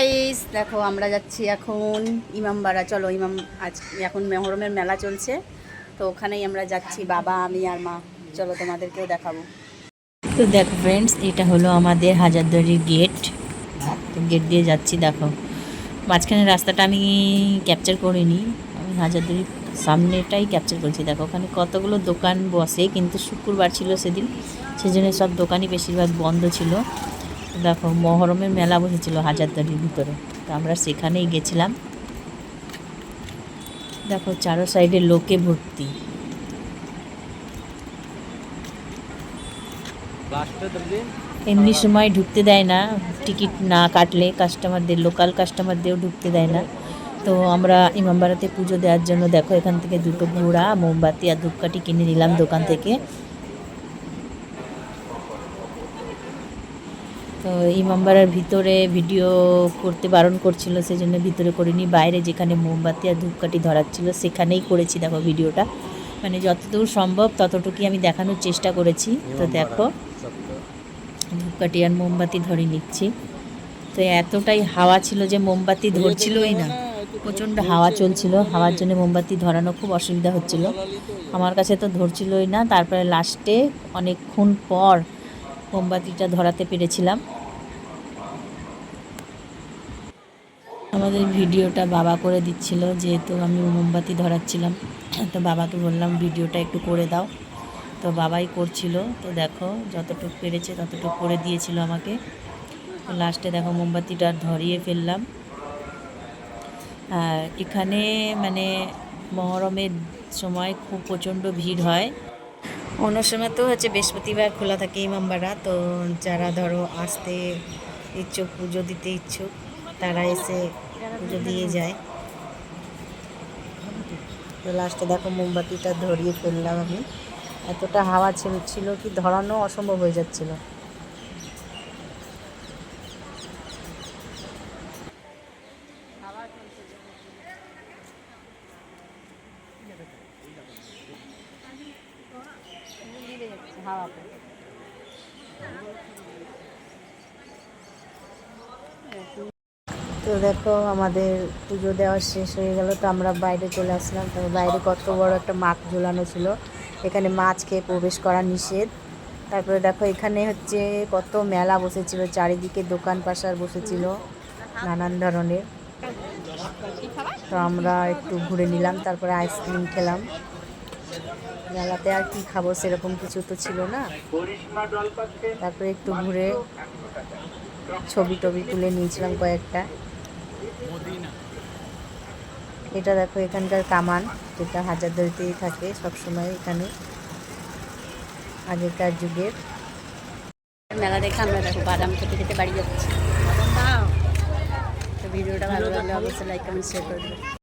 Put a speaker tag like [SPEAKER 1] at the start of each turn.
[SPEAKER 1] Guys দেখো আমরা যাচ্ছি এখন ইমামবাড়া। চলো, ইমাম আজ এখন মেহরমের মেলা চলছে। তো ওখানেই আমরা যাচ্ছি, বাবা, আমি আর মা। চলো তোমাদেরকেও দেখাবো।
[SPEAKER 2] তো দেখো ফ্রেন্ডস এটা হলো আমাদের হাজারদুয়ারির গেট তো গেট দিয়ে যাচ্ছি, দেখো। মাঝখানে রাস্তাটা আমি ক্যাপচার করিনি। আমি হাজারদুয়ারির সামনেটাই ক্যাপচার করছি। দেখো, ওখানে কতগুলো দোকান বসে, কিন্তু শুক্রবার ছিল সেদিন। সেজন্য সব দোকানই বেশিরভাগ বন্ধ ছিল। দেখো মহরমের মেলা বসেছিল হাজারদুয়ারির ভিতরে। তো আমরা সেখানেই গেছিলাম। দেখো চারো সাইডে লোকে ভর্তি। এমনি সময় ঢুকতে দেয় না। টিকিট না কাটলে কাস্টমারদের লোকাল কাস্টমারদেরও ঢুকতে দেয় না। তো আমরা ইমামবাড়াতে পুজো দেওয়ার জন্য দেখো এখান থেকে দুটো ঘোড়া মোমবাতি আর ধূপকাঠি কিনে নিলাম দোকান থেকে। তো ইমামবাড়ার ভিতরে ভিডিও করতে বারণ করছিল সেই জন্য ভিতরে করিনি। বাইরে যেখানে মোমবাতি আর ধূপকাঠি ধরাচ্ছিল সেখানেই করেছি দেখো ভিডিওটা। মানে যতদূর সম্ভব ততটুকুই আমি দেখানোর চেষ্টা করেছি। তো দেখো ধূপকাঠি। আর মোমবাতি ধরে নিচ্ছি। তো এতটাই হাওয়া ছিল যে মোমবাতি ধরছিলই না। প্রচণ্ড হাওয়া চলছিল হাওয়ার জন্য মোমবাতি ধরানো খুব অসুবিধা হচ্ছিল। আমার কাছে তো ধরছিলই না তারপরে লাস্টে অনেকক্ষণ পর মোমবাতিটা ধরাতে পেরেছিলাম। আমাদের ভিডিওটা বাবা করে দিচ্ছিল, যেহেতু আমি মোমবাতি ধরাচ্ছিলাম। তো বাবাকে বললাম, ভিডিওটা একটু করে দাও। তো বাবাই করছিল। তো দেখো, যতটুকু পেরেছে ততটুকু করে দিয়েছিল আমাকে। তো লাস্টে দেখো, মোমবাতিটা ধরিয়ে ফেললাম। আর এখানে মানে মহরমের সময় খুব প্রচণ্ড ভিড় হয়। অন্য সময় তো হচ্ছে বৃহস্পতিবার খোলা থাকে ইমামবাড়া তো যারা ধরো আসতে ইচ্ছুক, পুজো দিতে ইচ্ছুক, তারা এসে পুজো দিয়ে যায়। তো লাস্টে দেখো মোমবাতিটা ধরিয়ে ফেললাম আমি। এতটা হাওয়া ছিল ছিল কি ধরানো অসম্ভব হয়ে যাচ্ছিল।
[SPEAKER 1] হাওয়াতে।
[SPEAKER 2] তো দেখো, আমাদের পুজো দেওয়া শেষ হয়ে গেল, তো আমরা বাইরে চলে আসলাম। তো বাইরে কত বড় একটা মাছ ঝোলানো ছিল। এখানে মাছ খেয়ে প্রবেশ করা নিষেধ। তারপরে দেখো, এখানে হচ্ছে কত মেলা বসেছিল, চারিদিকে দোকান পাশার বসেছিল, নানান ধরনের। তো আমরা একটু ঘুরে নিলাম, তারপরে আইসক্রিম খেলাম। মেলাতে আর কি খাব সেরকম কিছু তো ছিল না। তারপরে একটু ঘুরে ছবি টবি তুলে নিয়েছিলাম কয়েকটা। এটা দেখো এখানকার কামান, যেটা হাজারদুয়ারিতেই থাকে সবসময় এখানে, আগেকার যুগের।
[SPEAKER 1] মেলা দেখে আমরা দেখো বাদাম খেতে খেতে বাড়ি যাচ্ছি। ভিডিওটা ভালো লাগলে অবশ্যই লাইক কমেন্ট শেয়ার করে দেবে।